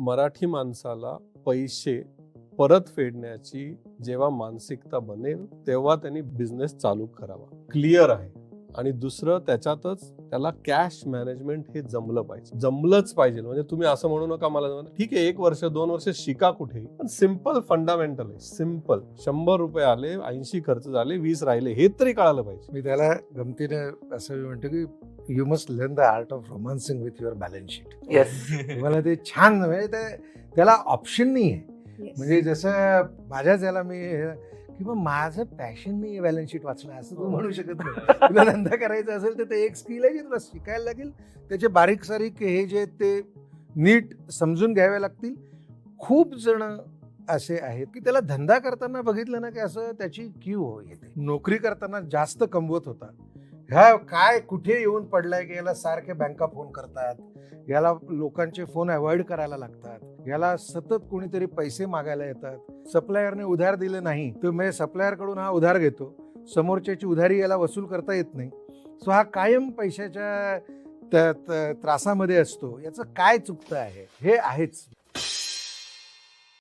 मराठी माणसाला पैसे परत फेडण्याची जेव्हा मानसिकता बनेल तेव्हा त्यांनी बिझनेस चालू करावा. क्लिअर आहे. आणि दुसरं त्याच्यातच त्याला कॅश मॅनेजमेंट हे जमलं पाहिजे. जमलंच पाहिजे. म्हणजे तुम्ही असं म्हणू नका मला. ठीक आहे एक वर्ष दोन वर्ष शिका कुठे? पण सिंपल फंडामेंटल आहे. सिंपल शंभर रुपये आले ऐंशी खर्च झाले वीस राहिले हे तरी कळालं पाहिजे. मी त्याला गमतीने असं मी म्हणतो की you must learn the art of romancing with your balance sheet yes तुम्हाला ते छान म्हणजे ते त्याला ऑप्शन नाही आहे म्हणजे जसं माझ्याच याला मी की मग माझं पॅशन आहे बॅलन्स शीट वाचणं असं तू म्हणू शकत नाही. तुला धंदा करायचा असेल तर ते एक स्किल आहे जे तुला शिकायला लागेल. त्याचे बारीक सारीक हे जे ते नीट समजून घ्यावे लागतील. खूप जण असे आहेत की त्याला धंदा करताना बघितलं ना की असं त्याची क्यू हो येते. नोकरी करताना जास्त कमवत होता. ह्या काय कुठे येऊन पडलाय की याला सारखे बँका फोन करतात? याला लोकांचे फोन अवॉइड करायला लागतात. याला सतत कोणीतरी पैसे मागायला येतात. सप्लायरने उधार दिलं नाही तर मी सप्लायरकडून हा उधार घेतो. समोरच्याची उधारी याला वसूल करता येत नाही. सो हा कायम पैशाच्या त्रासामध्ये असतो. याचं काय चुकतं आहे? हे आहेच.